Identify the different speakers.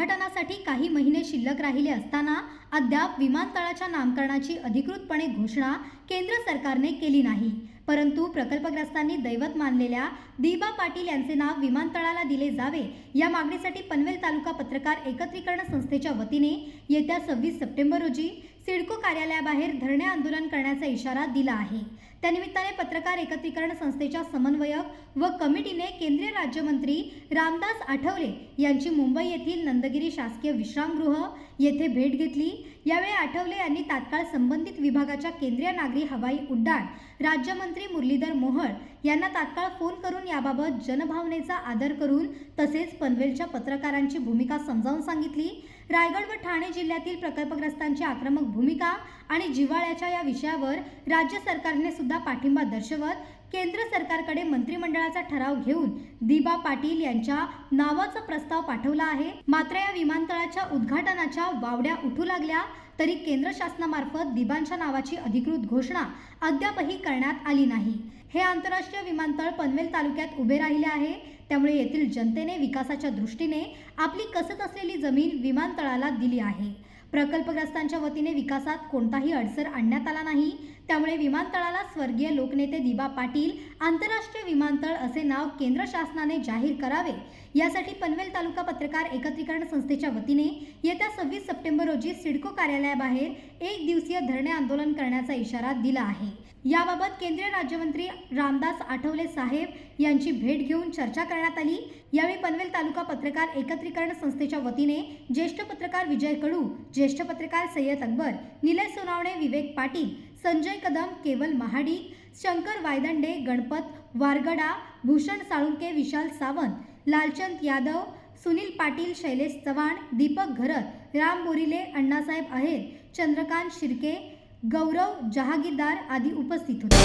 Speaker 1: उद्घाटनासाठी काही महिने शिल्लक राहिले असताना अद्याप विमानतळाच्या नामकरणाची अधिकृतपणे घोषणा केंद्र सरकारने केली नाही. परंतु प्रकल्पग्रस्तांनी दैवत मानलेल्या दिबा पाटील यांचे नाव विमानतळाला दिले जावे या मागणीसाठी पनवेल तालुका पत्रकार एकत्रीकरण संस्थेच्या वतीने येत्या सव्वीस सप्टेंबर रोजी सिडको कार्यालयाबाहेर धरणे आंदोलन करण्याचा इशारा दिला आहे. त्यानिमित्ताने पत्रकार एकत्रीकरण संस्थेच्या समन्वयक व कमिटीने केंद्रीय राज्यमंत्री रामदास आठवले यांची मुंबई येथील नंदगिरी शासकीय विश्रामगृह येथे भेट घेतली. यावेळी आठवले यांनी तात्काळ संबंधित विभागाच्या केंद्रीय नागरी हवाई उड्डाण राज्यमंत्री मुरलीधर मोहोळ यांना तात्काळ फोन करून याबाबत जनभावनेचा आदर करून तसेच पनवेलच्या पत्रकारांची भूमिका समजावून सांगितली. रायगड व ठाणे जिल्ह्यातील प्रकल्पग्रस्तांची आक्रमक भूमिका आणि जिव्हाळ्याच्या या विषयावर राज्य सरकारने सुद्धा पाठिंबा दर्शवत केंद्र सरकारकडे मंत्रिमंडळाचा ठराव घेऊन दिबा पाटील यांच्या नावाचा प्रस्ताव पाठवला आहे. मात्र या विमानतळाच्या उद्घाटनाच्या वावड्या उठू लागल्या तरी केंद्र शासनामार्फत दिबांच्या नावाची अधिकृत घोषणा अद्यापही करण्यात आली नाही. हे आंतरराष्ट्रीय विमानतळ पनवेल तालुक्यात उभे राहिले आहे. त्यामुळे येथील जनतेने विकासाच्या दृष्टीने आपली कसत असलेली जमीन विमानतळाला दिली आहे. प्रकल्पग्रस्तांच्या वतीने विकासात कोणताही अडसर आणण्यात आला नाही. त्यामुळे विमानतळाला स्वर्गीय लोकनेते दिबा पाटील आंतरराष्ट्रीय विमानतळ असे नाव केंद्र शासनाने जाहीर करावे. यासाठी पनवेल तालुका पत्रकार एकत्रीकरण संस्थेच्या वतीने येत्या सव्वीस सप्टेंबर रोजी सिडको कार्यालयाबाहेर एक दिवसीय धरणे आंदोलन करण्याचा इशारा दिला आहे. याबाबत केंद्रीय राज्यमंत्री रामदास आठवले साहेब यांची भेट घेऊन चर्चा करण्यात आली. यावेळी पनवेल तालुका पत्रकार एकत्रीकरण संस्थेच्या वतीने ज्येष्ठ पत्रकार विजय कडू ज्येष्ठ पत्रकार सय्यद अकबर निलय सोनावणे विवेक पाटील संजय कदम केवल महाडिक शंकर वायदंडे गणपत वारगडा भूषण साळुंके विशाल सावंत लालचंद यादव सुनील पाटील शैलेश चव्हाण दीपक घरत राम बोरिले अण्णासाहेब आहेर चंद्रकांत शिर्के गौरव जहागीरदार आदी उपस्थित होते.